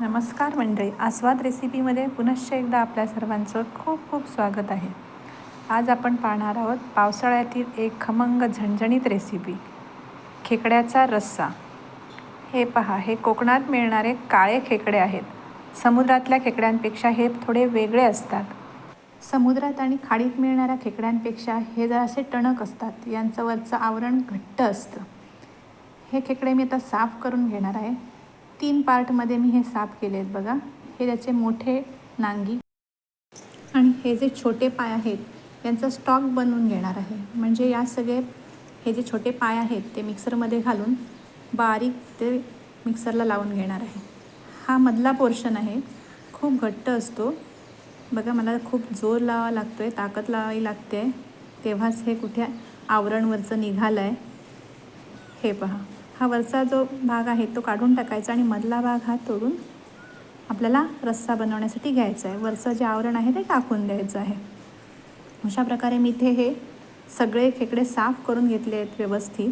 नमस्कार मंडळी आस्वाद रेसिपीमध्ये पुनश्च एकदा आपल्या सर्वांचं खूप खूप स्वागत आहे. आज आपण पाहणार आहोत पावसाळ्यातील एक खमंग झणझणीत रेसिपी खेकड्याचा रस्सा. हे पहा हे कोकणात मिळणारे काळे खेकडे आहेत. समुद्रातल्या खेकड्यांपेक्षा हे थोडे वेगळे असतात. समुद्रात आणि खाडीत मिळणाऱ्या खेकड्यांपेक्षा हे जरासे टणक असतात यांचं वरचं आवरण घट्ट असतं. हे खेकडे मी आता साफ करून घेणार आहे. तीन पार्टमध्ये मी हे साफ केले आहेत बघा. हे त्याचे मोठे नांगी. आणि हे जे छोटे पाय आहेत यांचा स्टॉक बनवून घेणार आहे. म्हणजे या सगळे हे जे छोटे पाय आहेत ते मिक्सरमध्ये घालून बारीक ते मिक्सरला लावून घेणार आहे. हा मधला पोर्शन आहे. खूप घट्ट असतो. बघा मला खूप जोर लावा लागतो आहे ताकद लावावी लागते. तेव्हाच हे कुठे आवरणवरचं निघालं आहे हे पहा. हा वरचा जो भाग आहे तो काढून टाकायचा आणि मधला भाग हा तोडून आपल्याला रस्सा बनवण्यासाठी घ्यायचा आहे. वरचं जे आवरण आहे ते टाकून द्यायचं आहे. अशा प्रकारे मी इथे हे सगळे खेकडे साफ करून घेतले आहेत व्यवस्थित.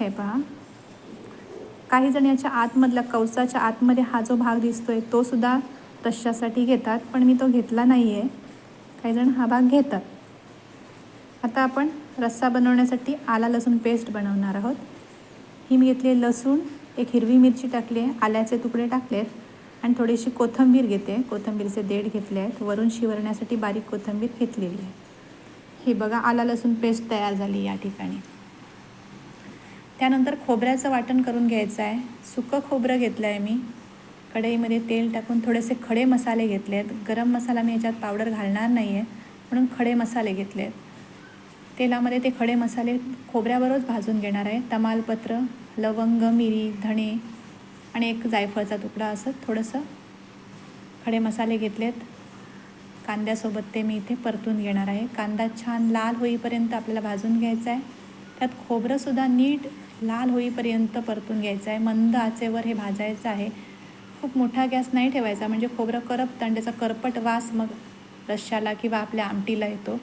हे पहा. काही जण याच्या आतमधल्या कवचाच्या आतमध्ये हा जो भाग दिसतोय तो सुद्धा रश्श्यासाठी घेतात पण मी तो घेतला नाही आहे काही जण हा भाग घेतात. आता आपण रस्सा बनवण्यासाठी आला लसूण पेस्ट बनवणार आहोत. ही मी घेतली लसूण एक हिरवी मिरची टाकली आहे आल्याचे तुकडे टाकलेत आणि थोडीशी कोथिंबीर घेते. कोथंबीरचे देठ घेतले आहेत. वरून शिवरण्यासाठी बारीक कोथिंबीर घेतलेली आहे. ही बघा आला लसूण पेस्ट तयार झाली या ठिकाणी. त्यानंतर खोबऱ्याचं वाटण करून घ्यायचं आहे. सुकं खोबरं घेतलं आहे मी. कढईमध्ये तेल टाकून थोडेसे खडे मसाले घेतले आहेत. गरम मसाला मी याच्यात पावडर घालणार नाही आहे म्हणून खडे मसाले घेतले आहेत. तेलामध्ये ते खडे मसाले खोबऱ्याबरोबरच भाजून घेणार आहे. तमालपत्र लवंग मिरी धणे आणि एक जायफळचा तुकडा असं थोडंसं खडे मसाले घेतलेत. कांद्यासोबत ते मी इथे परतून घेणार आहे. कांदा छान लाल होईपर्यंत आपल्याला भाजून घ्यायचा आहे. त्यात खोबरंसुद्धा नीट लाल होईपर्यंत परतून घ्यायचं आहे. मंद आचेवर हे भाजायचं आहे. खूप मोठा गॅस नाही ठेवायचा म्हणजे खोबरं करप आणि त्याचा करपट वास मग रश्श्याला किंवा आपल्या आमटीला येतो.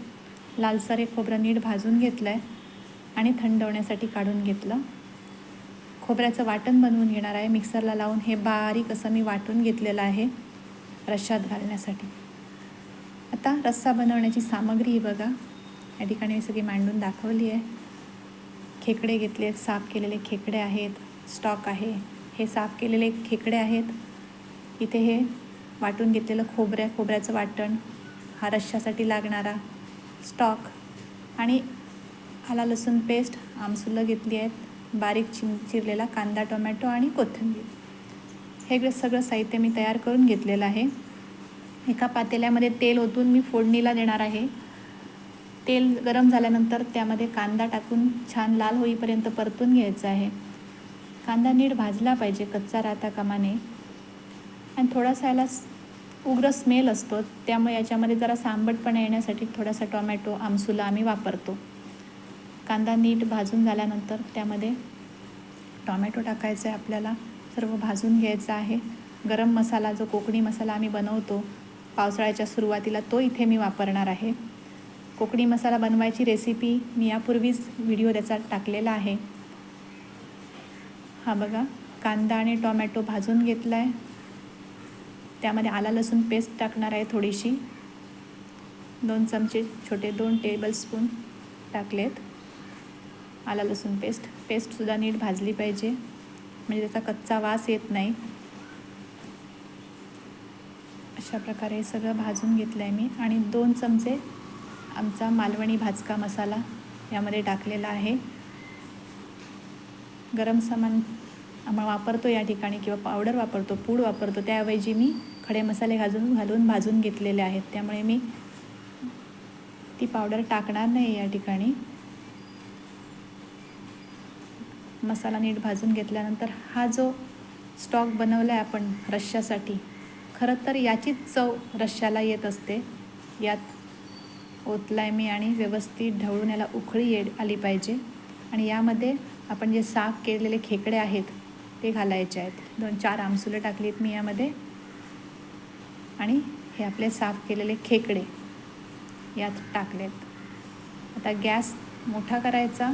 लालसर हे खोबरं नीट भाजून घेतलं आहे आणि थंड होण्यासाठी काढून घेतलं. खोबऱ्याचं वाटण बनवून घेणार आहे. मिक्सरला लावून हे बारीक असं मी वाटून घेतलेलं आहे रश्शात घालण्यासाठी. आता रस्सा बनवण्याची सामग्री ही बघा. या ठिकाणी मी सगळी मांडून दाखवली आहे. खेकडे घेतले आहेत साफ केलेले खेकडे आहेत. स्टॉक आहे. हे साफ केलेले खेकडे आहेत. इथे हे वाटून घेतलेलं खोबऱ्या खोबऱ्याचं वाटण हा रश्शासाठी लागणारा स्टॉक. आणि आला लसूण पेस्ट आमसुलं घेतली आहेत. बारीक चिं चिरलेला कांदा टोमॅटो आणि कोथिंबीर. हे सगळं साहित्य मी तयार करून घेतलेलं आहे. एका पातेल्यामध्ये तेल ओतून मी फोडणीला देणार आहे. तेल गरम झाल्यानंतर त्यामध्ये कांदा टाकून छान लाल होईपर्यंत परतून घ्यायचं आहे. कांदा नीट भाजला पाहिजे कच्चा राहता कामाने. आणि थोडासा याला उग्र स्मेल असतो त्यामुळे याच्यामध्ये जरा सांबटपणा येण्यासाठी थोडासा टोमॅटो आमसुला आम्ही वापरतो. कांदा नीट भाजून झाल्यानंतर त्यामध्ये टॉमॅटो टाकायचं आहे आपल्याला. सर्व भाजून घ्यायचं आहे. गरम मसाला जो कोकणी मसाला आम्ही बनवतो पावसाळ्याच्या सुरुवातीला तो इथे मी वापरणार आहे. कोकणी मसाला बनवायची रेसिपी मी यापूर्वीच व्हिडिओ त्याचा टाकलेला आहे. हा बघा कांदा आणि टॉमॅटो भाजून घेतला आहे त्यामध्ये आला लसूण पेस्ट टाकणार आहे थोडीशी. दोन चमचे छोटे दोन टेबलस्पून टाकलेत. आला लसूण पेस्ट. पेस्टसुद्धा नीट भाजली पाहिजे. म्हणजे त्याचा कच्चा वास येत नाही. अशा प्रकारे सगळं भाजून घेतलं आहे मी. आणि दोन चमचे आमचा मालवणी भाजका मसाला यामध्ये टाकलेला आहे. गरम सामान आम्हाला वापरतो या ठिकाणी किंवा पावडर वापरतो पूड वापरतो त्याऐवजी मी खडे मसाले घाजून घालून भाजून घेतलेले आहेत. त्यामुळे मी ती पावडर टाकणार नाही या ठिकाणी. मसाला नीट भाजून घेतल्यानंतर हा जो स्टॉक बनवला आहे आपण रश्श्यासाठी खरं तर याचीच चव रश्श्याला येत असते. यात ओतलाय मी आणि व्यवस्थित ढवळून याला उखळी ये आली पाहिजे. आणि यामध्ये आपण जे साफ केलेले खेकडे आहेत ते घालायचे आहेत. दोन चार आमसुलं टाकलीत मी यामध्ये. आणि हे आपले साफ केलेले खेकडे यात टाकलेत. आता गॅस मोठा करायचा.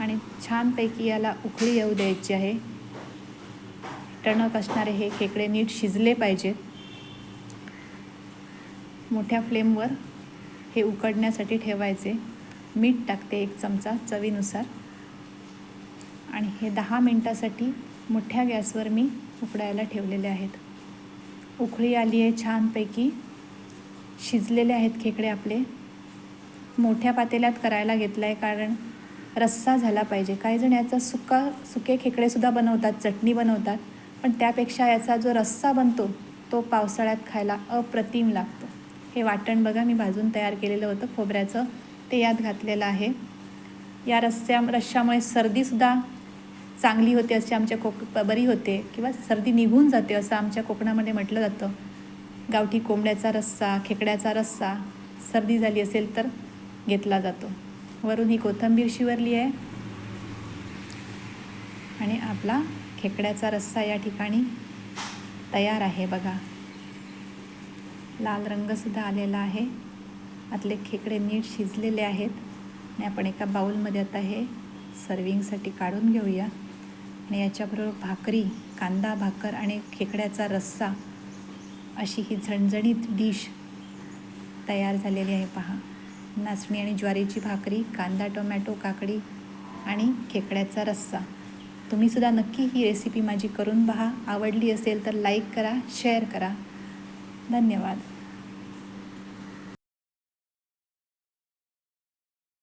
आणि छानपैकी याला उकळी येऊ द्यायची आहे. टणक असणारे हे खेकडे नीट शिजले पाहिजेत. मोठ्या फ्लेमवर हे उकडण्यासाठी ठेवायचे. मीठ टाकते एक चमचा चवीनुसार. आणि हे दहा मिनटासाठी मोठ्या गॅसवर मी उकडायला ठेवलेले आहेत. उकळी आली आहे छानपैकी. शिजलेले आहेत खेकडे आपले. मोठ्या पातेल्यात करायला घेतला आहे कारण रस्सा झाला पाहिजे. काही जण याचा सुका सुके खेकडेसुद्धा बनवतात चटणी बनवतात. पण त्यापेक्षा याचा जो रस्सा बनतो तो पावसाळ्यात खायला अप्रतिम लागतो. हे वाटण बघा मी भाजून तयार केलेलं होतं खोबऱ्याचं. ते यात घातलेलं आहे. या रस्स्या रश्श्यामुळे सर्दीसुद्धा चांगली होते असे आमच्या कोक बरी होते किंवा सर्दी निघून जाते असं आमच्या कोकणामध्ये म्हटलं जातं. गावठी कोंबड्याचा रस्सा खेकड्याचा रस्सा सर्दी झाली असेल तर घेतला जातो. वरून ही कोथिंबीर शिवरली आहे. आणि आपला खेकड्याचा रस्सा या ठिकाणी तयार आहे बघा. लाल रंगसुद्धा आलेला आहे. आतले खेकडे नीट शिजलेले आहेत. आणि आपण एका बाऊलमध्ये आता हे सर्विंगसाठी काढून घेऊया. आणि याच्याबरोबर भाकरी कांदा भाकर आणि खेकड्याचा रस्सा अशी ही झणझणीत डिश तयार झालेली आहे. पहा. नाचणी आणि ज्वारीची भाकरी कांदा टोमॅटो काकडी आणि खेकड्याचा रस्सा. तुम्हीसुद्धा नक्की ही रेसिपी माझी करून पहा. आवडली असेल तर लाईक करा शेअर करा. धन्यवाद.